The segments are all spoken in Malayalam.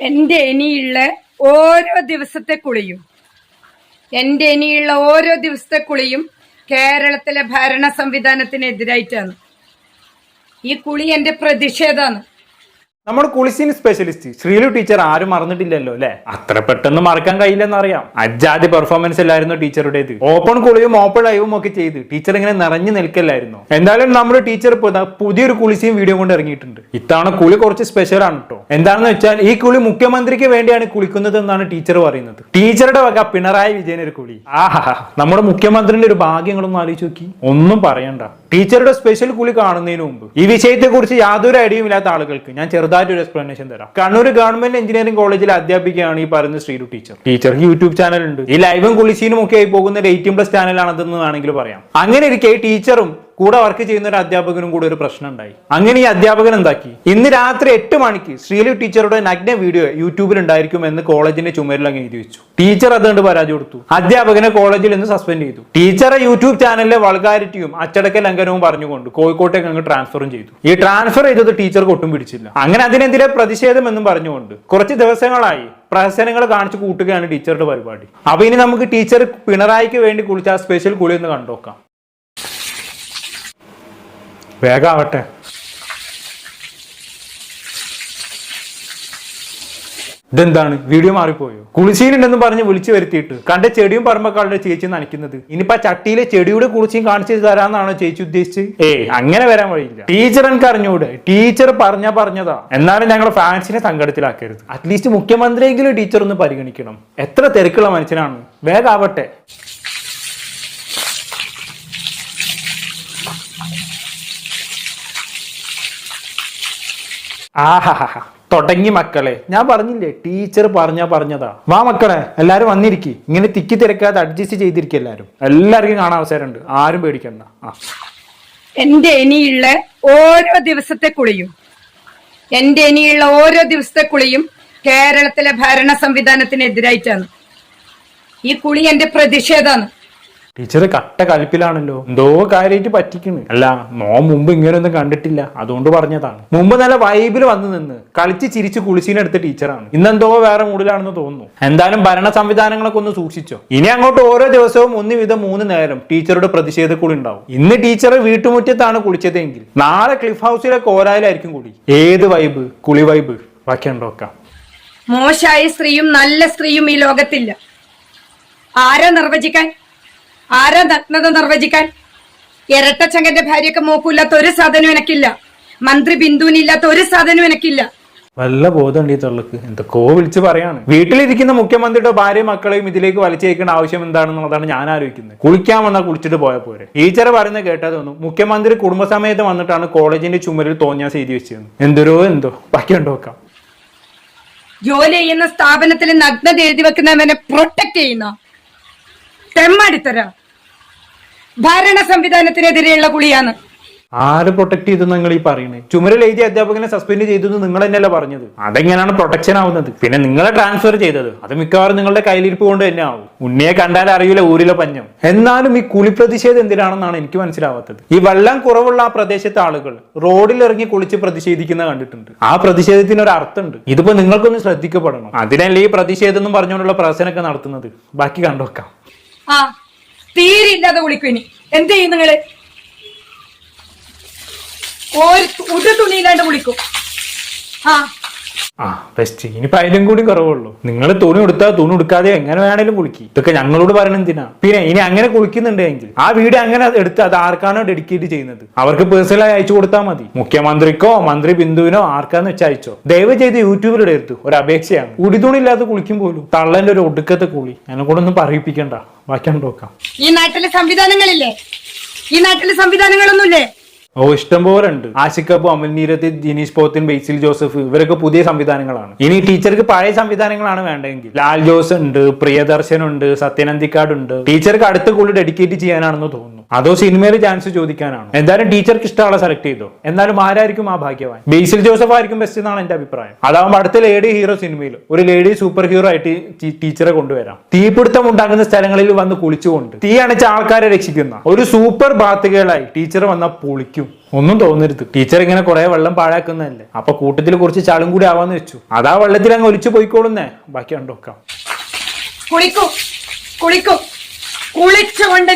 എന്റെ ഇനിയുള്ള ഓരോ ദിവസത്തെ കുളിയും എന്റെ ഇനിയുള്ള ഓരോ ദിവസത്തെ കുളിയും കേരളത്തിലെ ഭരണ സംവിധാനത്തിനെതിരായിട്ടാണ് ഈ കുളി എന്റെ പ്രതിഷേധമാണ്. നമ്മുടെ കുളിസീൻ സ്പെഷ്യലിസ്റ്റ് ശ്രീലു ടീച്ചർ ആരും മറന്നിട്ടില്ലല്ലോ അല്ലെ? അത്ര പെട്ടെന്ന് മറക്കാൻ കഴിയില്ലെന്ന് അറിയാം അജാതി പെർഫോമൻസ് അല്ലായിരുന്നു ടീച്ചറുടേത് ഓപ്പൺ കുളിയും ഓപ്പൺ ലൈവും ഒക്കെ ചെയ്ത് ടീച്ചർ ഇങ്ങനെ നിറഞ്ഞു നിൽക്കല്ലായിരുന്നു. എന്തായാലും നമ്മുടെ ടീച്ചർ പുതിയൊരു കുളിസീൻ വീഡിയോ കൊണ്ട് ഇറങ്ങിയിട്ടുണ്ട്. ഇത്തവണ കുളി കുറച്ച് സ്പെഷ്യൽ ആണ് കേട്ടോ എന്താണെന്ന് വെച്ചാൽ ഈ കുളി മുഖ്യമന്ത്രിക്ക് വേണ്ടിയാണ് കുളിക്കുന്നത് എന്നാണ് ടീച്ചർ പറയുന്നത്. ടീച്ചറുടെ വക പിണറായി വിജയൻ ഒരു കുളി. ആഹാ നമ്മുടെ മുഖ്യമന്ത്രിന്റെ ഒരു ഭാഗ്യങ്ങളൊന്നും ആലോചിച്ച് നോക്കി. ഒന്നും പറയണ്ട. ടീച്ചറുടെ സ്പെഷ്യൽ കുളി കാണുന്നതിന് മുമ്പ് ഈ വിഷയത്തെ കുറിച്ച് യാതൊരു ഐഡിയയും ഇല്ലാത്ത ആളുകൾക്ക് ഞാൻ ചെറുതായിട്ട് ഒരു എക്സ്പ്ലനേഷൻ തരാം. കണ്ണൂർ ഗവൺമെന്റ് എഞ്ചിനീയറിംഗ് കോളേജിൽ അധ്യാപികയാണ് ഈ പറയുന്ന ശ്രീരു ടീച്ചർ. ടീച്ചർക്ക് യൂട്യൂബ് ചാനൽ ഉണ്ട് ഈ ലൈവും കുളിശീനും ഒക്കെ ആയി പോകുന്ന ഒരു എയ്റ്റീൻ പ്ലസ് ചാനലാണെന്ന് വേണമെങ്കിൽ പറയാം. അങ്ങനെ ഇരിക്കെ ടീച്ചറും കൂടെ വർക്ക് ചെയ്യുന്ന ഒരു അധ്യാപകനും കൂടെ ഒരു പ്രശ്നം ഉണ്ടായി. അങ്ങനെ ഈ അധ്യാപകൻ എന്താക്കി? ഇന്ന് രാത്രി എട്ട് മണിക്ക് ശ്രീലു ടീച്ചറുടെ നഗ്ന വീഡിയോ യൂട്യൂബിൽ ഉണ്ടായിരിക്കും എന്ന് കോളേജിന്റെ ചുമരിൽ അങ്ങ് എഴുതി വെച്ചു. ടീച്ചർ അതുകൊണ്ട് പരാതി കൊടുത്തു. അധ്യാപകനെ കോളേജിൽ നിന്ന് സസ്പെൻഡ് ചെയ്തു. ടീച്ചറെ യൂട്യൂബ് ചാനലിലെ വൾഗാരിറ്റിയും അച്ചടക്ക ലംഘനവും പറഞ്ഞുകൊണ്ട് കോഴിക്കോട്ടേക്ക് അങ്ങ് ട്രാൻസ്ഫറും ചെയ്തു. ഈ ട്രാൻസ്ഫർ ചെയ്തത് ടീച്ചർക്ക് ഒട്ടും പിടിച്ചില്ല. അങ്ങനെ അതിനെതിരെ പ്രതിഷേധം എന്നും പറഞ്ഞുകൊണ്ട് കുറച്ച് ദിവസങ്ങളായി പ്രഹസനങ്ങൾ കാണിച്ചു കൂട്ടുകയാണ് ടീച്ചറുടെ പരിപാടി. അപ്പൊ ഇനി നമുക്ക് ടീച്ചർ പിണറായിക്ക് വേണ്ടി കുളിച്ച ആ സ്പെഷ്യൽ കുളി ഒന്ന് കണ്ടോക്കാം. വേഗാവട്ടെ. ഇതെന്താണ്? വീഡിയോ മാറിപ്പോയോ? കുളിച്ചീനുണ്ടെന്ന് പറഞ്ഞ് വിളിച്ചു വരുത്തിയിട്ട്. കണ്ട ചെടിയും പറമ്പക്കാളുടെ ചേച്ചി നനയ്ക്കുന്നത് ഇനിയിപ്പോ ചട്ടിയിലെ ചെടിയുടെ കുളിച്ചും കാണിച്ചു തരാന്നാണോ ചേച്ചി ഉദ്ദേശിച്ച് ഏ അങ്ങനെ വരാൻ വഴിയില്ല. ടീച്ചർ എനിക്ക് അറിഞ്ഞൂടെ. ടീച്ചർ പറഞ്ഞ പറഞ്ഞതാ. എന്നാലും ഞങ്ങളുടെ ഫാൻസിനെ സങ്കടത്തിലാക്കരുത്. അറ്റ്ലീസ്റ്റ് മുഖ്യമന്ത്രിയെങ്കിലും ടീച്ചർ ഒന്ന് പരിഗണിക്കണം. എത്ര തിരക്കുള്ള മനുഷ്യനാണ്. വേഗാവട്ടെ. ആഹാഹാ തുടങ്ങി മക്കളെ. ഞാൻ പറഞ്ഞില്ലേ ടീച്ചർ പറഞ്ഞാ പറഞ്ഞതാ. വാ മക്കളെ എല്ലാരും വന്നിരിക്കി. ഇങ്ങനെ തിക്കി തിരക്കാതെ അഡ്ജസ്റ്റ് ചെയ്തിരിക്കും എല്ലാരും. എല്ലാവർക്കും കാണാൻ അവസരമുണ്ട്. ആരും പേടിക്കണ്ട. ആ. എന്റെ ഇനിയുള്ള ഓരോ ദിവസത്തെ കുളിയും എന്റെ ഇനിയുള്ള ഓരോ ദിവസത്തെ കുളിയും കേരളത്തിലെ ഭരണ സംവിധാനത്തിനെതിരായിട്ടാണ്. ഈ കുളി എന്റെ പ്രതിഷേധമാണ്. ടീച്ചർ കട്ട കലിപ്പിലാണല്ലോ എന്തോ കാര്യമായിട്ട് പറ്റിക്കണ് അല്ല നോ മുമ്പ് ഇങ്ങനെയൊന്നും കണ്ടിട്ടില്ല. അതുകൊണ്ട് പറഞ്ഞതാണ്. മുമ്പ് നല്ല വൈബിൽ വന്ന് നിന്ന് കളിച്ച് ചിരിച്ച് കുളിച്ചിനെടുത്ത ടീച്ചറാണ്. ഇന്നെന്തോ വേറെ മൂടിലാണെന്ന് തോന്നുന്നു. എന്തായാലും ഭരണ സംവിധാനങ്ങളൊക്കെ ഒന്ന് സൂക്ഷിച്ചോ. ഇനി അങ്ങോട്ട് ഓരോ ദിവസവും ഒന്ന് വീതം മൂന്ന് നേരം ടീച്ചറുടെ പ്രതിഷേധ കുളി ഉണ്ടാവും. ഇന്ന് ടീച്ചർ വീട്ടുമുറ്റത്താണ് കുളിച്ചതെങ്കിൽ നാളെ ക്ലിഫ് ഹൗസിലെ കോരായാലായിരിക്കും കുളി ഏത് വൈബ് കുളി വൈബ് ബാക്കി ഉണ്ടോക്കാം മോശായ സ്ത്രീയും നല്ല സ്ത്രീയും ഈ ലോകത്തില്ല. ആരാ നിർവചിക്കാൻ? ആരാ നഗ്നത നിർവചിക്കാൻ? ഇരട്ടച്ചങ്കന്റെ ഭാര്യയൊക്കെ മോക്കൂല്ലാത്ത ഒരു സാധനവും എനക്കില്ല. മന്ത്രി ബിന്ദുവിനില്ലാത്ത ഒരു സാധനവും എനക്കില്ല. നല്ല ബോധമുണ്ട് ഈ തള്ളക്ക്. എന്തൊക്കെയോ വിളിച്ച് പറയാണ്. വീട്ടിലിരിക്കുന്ന മുഖ്യമന്ത്രിയുടെ ഭാര്യ മക്കളെയും ഇതിലേക്ക് വലിച്ചേക്കേണ്ട ആവശ്യം എന്താണെന്നുള്ളതാണ് ഞാൻ ആലോചിക്കുന്നത്. കുളിക്കാൻ വന്നാൽ കുളിച്ചിട്ട് പോയാൽ പോരെ. ടീച്ചർ പറയുന്നത് കേട്ടാൽ തോന്നും മുഖ്യമന്ത്രി കുടുംബസമേതം വന്നിട്ടാണ് കോളേജിന്റെ ചുമരിൽ തോന്നിയാ എഴുതി വെച്ചത്. എന്തോരോ എന്തോ. ബാക്കി ഉണ്ടോ നോക്കാം. ജോലി ചെയ്യുന്ന സ്ഥാപനത്തിൽ നഗ്നത എഴുതി വെക്കുന്നവനെ പ്രൊട്ടക്ട് ചെയ്യുന്ന തെമ്മടിത്തര. ഭരണ സംവിധാനത്തിനെതിരെയുള്ള കുളിയാണ്. ആര് പ്രൊട്ടക്ട് ചെയ്തു നിങ്ങൾ ഈ പറയുന്നത് ചുമരിൽ എഴുതിയ അധ്യാപകനെ സസ്പെൻഡ് ചെയ്തു എന്ന് നിങ്ങൾ തന്നെയല്ലേ പറഞ്ഞത്? അതെങ്ങനെയാണ് പ്രൊട്ടക്ഷൻ ആവുന്നത്? പിന്നെ നിങ്ങളെ ട്രാൻസ്ഫർ ചെയ്തത്. അത് മിക്കവാറും നിങ്ങളുടെ കയ്യിലിരിപ്പ് കൊണ്ട് തന്നെ ആവും. ഉണ്ണിയെ കണ്ടാൽ അറിയില്ല ഊരിലെ പഞ്ഞം. എന്നാലും ഈ കുളി പ്രതിഷേധം എന്തിനാണെന്നാണ് എനിക്ക് മനസ്സിലാവാത്തത്. ഈ വെള്ളം കുറവുള്ള ആ പ്രദേശത്തെ ആളുകൾ റോഡിൽ ഇറങ്ങി കുളിച്ച് പ്രതിഷേധിക്കുന്ന കണ്ടിട്ടുണ്ട്. ആ പ്രതിഷേധത്തിന് ഒരു അർത്ഥമുണ്ട്. ഇതിപ്പോ നിങ്ങൾക്കൊന്ന് ശ്രദ്ധിക്കപ്പെടണം. അതിനല്ലേ ഈ പ്രതിഷേധം എന്നും പറഞ്ഞുകൊണ്ടുള്ള പ്രവർത്തനമൊക്കെ നടത്തുന്നത്. ബാക്കി കണ്ടുവെക്കാം ആ തീരെ ഇല്ലാതെ കുളിക്കും ഇനി. എന്ത് ചെയ്യും നിങ്ങൾ? ഒരു ഒരു തുണിയില്ലാണ്ട് കുളിക്കും. ആ. ആ ബെസ്റ്റ് ഇനിയിപ്പോ അതിലും കൂടി കുറവുള്ളൂ. നിങ്ങൾ തുണി കൊടുത്താൽ തുണി കൊടുക്കാതെ എങ്ങനെ വേണേലും കുളിക്കും. ഇതൊക്കെ ഞങ്ങളോട് പറയണ എന്തിനാ? പിന്നെ ഇനി അങ്ങനെ കുളിക്കുന്നുണ്ടെങ്കിൽ ആ വീട് അങ്ങനെ എടുത്ത് അത് ആർക്കാണോ ഡെഡിക്കേറ്റ് ചെയ്യുന്നത്? അവർക്ക് പേഴ്സണലായി അയച്ചു കൊടുത്താൽ മതി. മുഖ്യമന്ത്രിക്കോ മന്ത്രി ബിന്ദുവിനോ ആർക്കാന്ന് വെച്ച് അയച്ചോ. ദയവ് ചെയ്ത് യൂട്യൂബിൽ എടുത്തു. ഒരു അപേക്ഷയാണ്. ഉടിതുണി ഇല്ലാതെ കുളിക്കും പോലും. തള്ളന്റെ ഒരു ഒടുക്കത്തെ കുളി. എന്നെ കൂടെ ഒന്നും പറയിപ്പിക്കണ്ട. ബാക്കി നോക്കാം. ഈ നാട്ടിലെ സംവിധാനങ്ങളില്ലേ? ഈ നാട്ടിലെ സംവിധാനങ്ങളൊന്നുമില്ലേ? ഓ ഇഷ്ടം പോലെ ഉണ്ട്. ആശിക്കപ്പ് അമൽ നീരത്ത് ജിനീഷ് പോത്തിൻ ബേസിൽ ജോസഫ് ഇവരൊക്കെ പുതിയ സംവിധാനങ്ങളാണ്. ഇനി ടീച്ചർക്ക് പഴയ സംവിധാനങ്ങളാണ് വേണ്ടതെങ്കിൽ. ലാൽ ജോസ് ഉണ്ട് പ്രിയദർശൻ ഉണ്ട് സത്യനന്ദിക്കാട് ഉണ്ട്. ടീച്ചർക്ക് അടുത്ത കൂടുതൽ ഡെഡിക്കേറ്റ് ചെയ്യാനാണെന്ന് തോന്നുന്നു. അതോ സിനിമയിൽ ചാൻസ് ചോദിക്കാനാണ്? എന്തായാലും ടീച്ചർക്ക് ഇഷ്ടമുള്ള സെലക്ട് ചെയ്തോ? എന്നാലും ആരായിരിക്കും ആ ഭാഗ്യവാൻ? ബേസിൽ ജോസഫ് ആയിരിക്കും ബെസ്റ്റ് എന്നാണ് എന്റെ അഭിപ്രായം. അതാവുമ്പോൾ അടുത്ത ലേഡി ഹീറോ സിനിമയിൽ ഒരു ലേഡി സൂപ്പർ ഹീറോ ആയിട്ട് ടീച്ചറെ കൊണ്ടുവരാം. തീപിടുത്തം ഉണ്ടാകുന്ന സ്ഥലങ്ങളിൽ വന്ന് കുളിച്ചുകൊണ്ട് തീ അണച്ച ആൾക്കാരെ രക്ഷിക്കുന്ന ഒരു സൂപ്പർ ബാത്തുകളായി ടീച്ചർ വന്ന പൊളിക്കും. കുളിക്കും ഒന്നും തോന്നരുത്. ടീച്ചർ ഇങ്ങനെ കുറെ വെള്ളം പാഴാക്കുന്നതല്ലേ? അപ്പൊ കൂട്ടത്തിൽ കുറച്ച് ചളും കൂടി ആവാന്ന് വെച്ചു. അതാ വെള്ളത്തിൽ അങ്ങ് ഒലിച്ചു പോയിക്കോളുന്നേ. ബാക്കി കണ്ടോക്കാം കുളിക്കും. കുളിക്കും. കുളിച്ചുകൊണ്ട്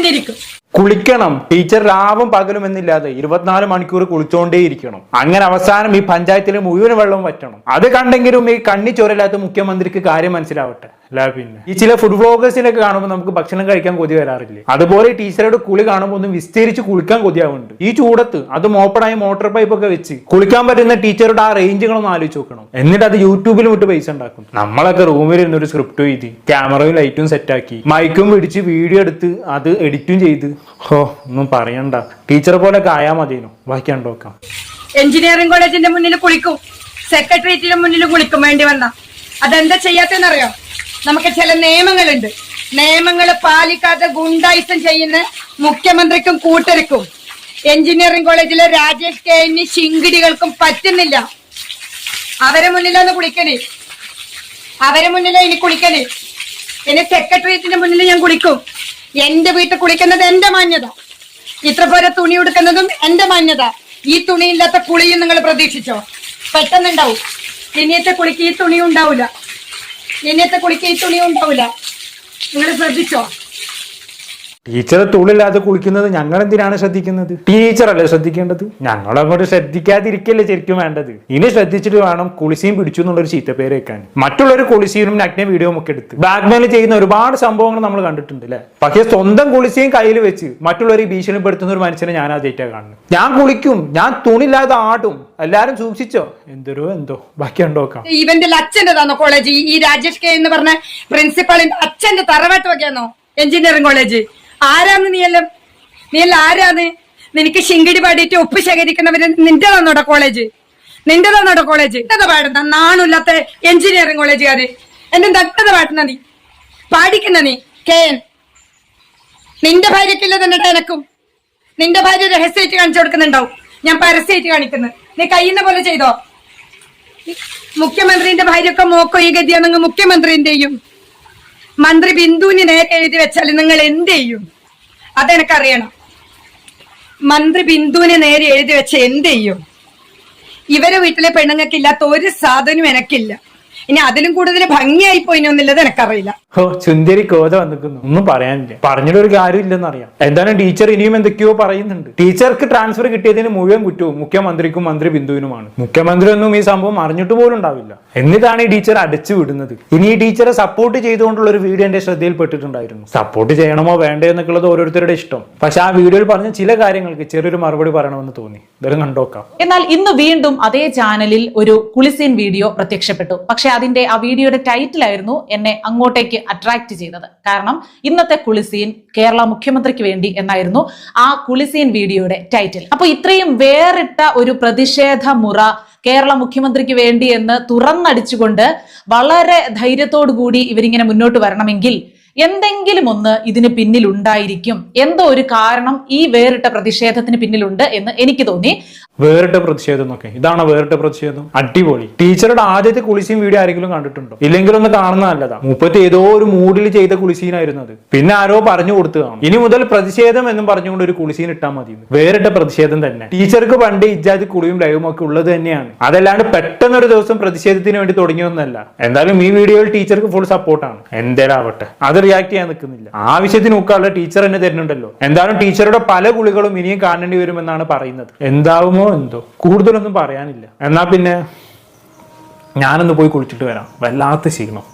കുളിക്കണം. ടീച്ചർ രാവും പകലും എന്നില്ലാതെ ഇരുപത്തിനാല് മണിക്കൂർ കുളിച്ചോണ്ടേയിരിക്കണം. അങ്ങനെ അവസാനം ഈ പഞ്ചായത്തിലെ മുഴുവൻ വെള്ളവും പറ്റണം അത് കണ്ടെങ്കിലും ഈ കണ്ണി ചോരല്ലാത്ത മുഖ്യമന്ത്രിക്ക് കാര്യം മനസ്സിലാവട്ടെ. അല്ല പിന്നെ? ഈ ചില ഫുഡ് വ്ളോഗേഴ്സിനൊക്കെ കാണുമ്പോൾ നമുക്ക് ഭക്ഷണം കഴിക്കാൻ കൊതി വരാറില്ലേ? അതുപോലെ ടീച്ചറുടെ കുളി കാണുമ്പോൾ ഒന്ന് വിസ്തരിച്ച് കുളിക്കാൻ കൊതിയാവുന്നുണ്ട്. ഈ ചൂടത്ത് അത് മോപ്പടായി മോട്ടോർ പൈപ്പ് ഒക്കെ വെച്ച് കുളിക്കാൻ പറ്റുന്ന ടീച്ചറുടെ ആ റേഞ്ചുകളൊന്നും ആലോചിച്ച് നോക്കണം. എന്നിട്ട് അത് യൂട്യൂബിൽ വിട്ട് പൈസ ഉണ്ടാക്കും. നമ്മളൊക്കെ റൂമിൽ ഇരുന്നൊരു സ്ക്രിപ്റ്റ് എഴുതി ക്യാമറയും ലൈറ്റും സെറ്റാക്കി മൈക്കും പിടിച്ച് വീഡിയോ എടുത്ത് അത് എഡിറ്റും ചെയ്ത് ഹോ ഒന്നും പറയണ്ട. ടീച്ചർ പോലെ ആയാ മതിയോ ബാക്കി കണ്ടോക്കാം എഞ്ചിനീയറിംഗ് കോളേജിന്റെ മുന്നിൽ കുളിക്കും. സെക്രട്ടേറിയറ്റിന്റെ മുന്നിൽ കുളിക്കും വേണ്ടി വന്ന. അതെന്താ ചെയ്യാത്തെന്നറിയോ നമുക്ക് ചില നിയമങ്ങളുണ്ട്. നിയമങ്ങൾ പാലിക്കാതെ ഗുണ്ടായിസം ചെയ്യുന്ന മുഖ്യമന്ത്രിക്കും കൂട്ടർക്കും. എഞ്ചിനീയറിംഗ് കോളേജിലെ രാജേഷ് കെ എന്നി ശിങ്കിടികൾക്കും പറ്റുന്നില്ല. അവരെ മുന്നിലാണ് കുളിക്കണേ അവരെ മുന്നിലെ ഇനി കുളിക്കണേ ഇനി സെക്രട്ടേറിയറ്റിന്റെ മുന്നിൽ ഞാൻ കുളിക്കും. എന്റെ വീട്ടിൽ കുളിക്കുന്നത് എന്റെ മാന്യത. ഇത്ര പോലെ തുണി ഉടുക്കുന്നതും എന്റെ മാന്യത. ഈ തുണിയില്ലാത്ത കുളിയും നിങ്ങൾ പ്രതീക്ഷിച്ചോ? പെട്ടെന്നുണ്ടാവും. ഇനിയത്തെ കുളിക്ക് ഈ തുണി ഉണ്ടാവില്ല ഇനിയത്തെ കുളിക്ക് ഈ തുണി ഉണ്ടാവില്ല നിങ്ങൾ ശ്രദ്ധിച്ചോ? ടീച്ചർ തുള്ളില്ലാതെ കുളിക്കുന്നത് ഞങ്ങൾ എന്തിനാണ് ശ്രദ്ധിക്കുന്നത്? ടീച്ചറല്ലേ ശ്രദ്ധിക്കേണ്ടത്? ഞങ്ങളങ്ങോട്ട് ശ്രദ്ധിക്കാതിരിക്കല്ലേ ശരിക്കും വേണ്ടത്. ഇനി ശ്രദ്ധിച്ചിട്ട് വേണം കുളിസീം പിടിച്ചു എന്നുള്ളൊരു ചീത്തപ്പേര് വെക്കാൻ മറ്റുള്ളവർ കുളിസീനും നഗ്ന വീഡിയോ ഒക്കെ എടുത്ത്. ബാക്ക്മെയിൽ ചെയ്യുന്ന ഒരുപാട് സംഭവങ്ങൾ നമ്മൾ കണ്ടിട്ടുണ്ട് അല്ലേ പക്ഷേ സ്വന്തം കുളിസീം കയ്യിൽ വെച്ച് മറ്റുള്ളവരെ ഭീഷണിപ്പെടുത്തുന്ന ഒരു മനുഷ്യനെ ഞാൻ ആ ആദ്യമായിട്ടാണ് കാണുന്നത്. ഞാൻ കുളിക്കും ഞാൻ തുണില്ലാതെ ആടും. എല്ലാരും സൂക്ഷിച്ചോ? എന്തോരോ എന്തോ. ബാക്കി ഉണ്ടോക്കാം ഇവന്റെ അച്ഛന്റെതാണോ കോളേജ് ഈ- രാജേഷ് കെ എന്ന് പറഞ്ഞ പ്രിൻസിപ്പാളിന്റെ അച്ഛന്റെ തറവാട്ട് വകയാണോ എഞ്ചിനീയറിംഗ് കോളേജ് ആരാന്ന് നീയെല്ലാം? നീയെല്ലാം ആരാന്ന്? നിനക്ക് ശിങ്കിടി പാടിയിട്ട് ഉപ്പ് ശേഖരിക്കുന്നവര് നിന്റെതാണോടെ കോളേജ് നിന്റെതാണോടെ കോളേജ് എന്താ പാടുന്ന? നാണില്ലാത്ത എഞ്ചിനീയറിംഗ് കോളേജുകാര് എന്റെ നഗ്നത പാടുന്ന നീ? പാടിക്കുന്ന നീ? K N. നിന്റെ ഭാര്യക്കില്ല തന്നെ എനക്കും? നിന്റെ ഭാര്യ രഹസ്യമായിട്ട് കാണിച്ചു കൊടുക്കുന്നുണ്ടാവും. ഞാൻ പരസ്യമായിട്ട് കാണിക്കുന്നത് നീ കഴിയുന്ന പോലെ ചെയ്തോ? മുഖ്യമന്ത്രിന്റെ ഭാര്യയൊക്കെ മോക്കോ ഈ ഗതിയാണെങ്കിൽ മുഖ്യമന്ത്രിന്റെയും മന്ത്രി ബിന്ദുവിന് എഴുതി വെച്ചാൽ നിങ്ങൾ എന്ത് ചെയ്യും? അതെനിക്കറിയണം. മന്ത്രി ബിന്ദുവിന് നേരെ എഴുതി വെച്ച എന്ത് ചെയ്യും? ഇവരെ വീട്ടിലെ പെണ്ണുങ്ങൾക്കില്ലാത്ത ഒരു സാധനവും എനക്കില്ല. ഇനി അതിലും കൂടുതൽ ഭംഗിയായി പോയിനൊന്നുള്ളത് എനക്കറിയില്ല. ഓ ചുന്തിരി കോത വന്നിക്കുന്നു. ഒന്നും പറയാനില്ല. പറഞ്ഞിട്ട് ഒരു കാര്യമില്ലെന്ന് അറിയാം എന്തായാലും ടീച്ചർ ഇനിയും എന്തൊക്കെയോ പറയുന്നുണ്ട്. ടീച്ചർക്ക് ട്രാൻസ്ഫർ കിട്ടിയതിന് മുഴുവൻ കുറ്റവും മുഖ്യമന്ത്രിക്കും മന്ത്രി ബിന്ദുവിനുമാണ്. മുഖ്യമന്ത്രി ഒന്നും ഈ സംഭവം അറിഞ്ഞിട്ട് പോലും ഉണ്ടാവില്ല. എന്നിട്ടാണ് ഈ ടീച്ചർ അടച്ചു വിടുന്നത്. ഇനി ഈ ടീച്ചറെ സപ്പോർട്ട് ചെയ്തുകൊണ്ടുള്ള ഒരു വീഡിയോ എന്റെ ശ്രദ്ധയിൽപ്പെട്ടിട്ടുണ്ടായിരുന്നു. സപ്പോർട്ട് ചെയ്യണമോ വേണ്ടേ എന്നൊക്കെയുള്ളത് ഓരോരുത്തരുടെ ഇഷ്ടം. പക്ഷെ ആ വീഡിയോയിൽ പറഞ്ഞ ചില കാര്യങ്ങൾക്ക് ചെറിയൊരു മറുപടി പറയണമെന്ന് തോന്നി. എന്നാൽ ഇന്ന് വീണ്ടും അതേ ചാനലിൽ ഒരു കുളിസീൻ വീഡിയോ പ്രത്യക്ഷപ്പെട്ടു. പക്ഷെ അതിന്റെ ആ വീഡിയോയുടെ ടൈറ്റിലായിരുന്നു എന്നെ അങ്ങോട്ടേക്ക് അട്രാക്ട് ചെയ്തത്. കാരണം ഇന്നത്തെ കുളിസീൻ കേരള മുഖ്യമന്ത്രിക്ക് വേണ്ടി എന്നായിരുന്നു ആ കുളിസീൻ വീഡിയോയുടെ ടൈറ്റിൽ അപ്പൊ ഇത്രയും വേറിട്ട ഒരു പ്രതിഷേധ മുറ കേരള മുഖ്യമന്ത്രിക്ക് വേണ്ടി എന്ന് തുറന്നടിച്ചുകൊണ്ട് വളരെ ധൈര്യത്തോടു കൂടി ഇവരിങ്ങനെ മുന്നോട്ട് വരണമെങ്കിൽ എന്തെങ്കിലും ഒന്ന് ഇതിന് പിന്നിലുണ്ടായിരിക്കും. എന്തോ ഒരു കാരണം ഈ വേറിട്ട പ്രതിഷേധത്തിന് പിന്നിലുണ്ട് എന്ന് എനിക്ക് തോന്നി. വേറിട്ട പ്രതിഷേധം എന്നൊക്കെ. ഇതാണ് വേറിട്ട പ്രതിഷേധം. അടിപൊളി. ടീച്ചറുടെ ആദ്യത്തെ കുളിസീൻ വീഡിയോ ആരെങ്കിലും കണ്ടിട്ടുണ്ടോ? ഇല്ലെങ്കിൽ ഒന്ന് കാണുന്ന നല്ലതാ. മുപ്പത്തി ഏതോ ഒരു മൂഡിൽ ചെയ്ത കുളിസീനായിരുന്നു അത്. പിന്നെ ആരോ പറഞ്ഞു കൊടുത്തതാണ്. ഇനി മുതൽ പ്രതിഷേധം എന്നും പറഞ്ഞുകൊണ്ട് ഒരു കുളിസീൻ ഇട്ടാൽ മതി വേറിട്ട പ്രതിഷേധം തന്നെ. ടീച്ചർക്ക് പണ്ട് ഇജാതി കുളിയും ലൈവും ഒക്കെ ഉള്ളത് തന്നെയാണ്. അതല്ലാണ്ട് പെട്ടെന്ന് ഒരു ദിവസം പ്രതിഷേധത്തിന് വേണ്ടി തുടങ്ങിയൊന്നല്ല. എന്തായാലും ഈ വീഡിയോയിൽ ടീച്ചർക്ക് ഫുൾ സപ്പോർട്ടാണ് എന്തേലും ആവട്ടെ അത് റിയാക്ട് ചെയ്യാൻ നിൽക്കുന്നില്ല. ആവശ്യത്തിന് നോക്കാനുള്ള ടീച്ചർ തന്നെ തരുന്നുണ്ടല്ലോ. എന്തായാലും ടീച്ചറുടെ പല കുളികളും ഇനിയും കാണേണ്ടി വരുമെന്നാണ് പറയുന്നത്. എന്താവുമോ എന്തോ? കൂടുതലൊന്നും പറയാനില്ല. എന്നാ പിന്നെ ഞാനൊന്ന് പോയി കുളിച്ചിട്ട് വരാം. വല്ലാത്ത ക്ഷീണം.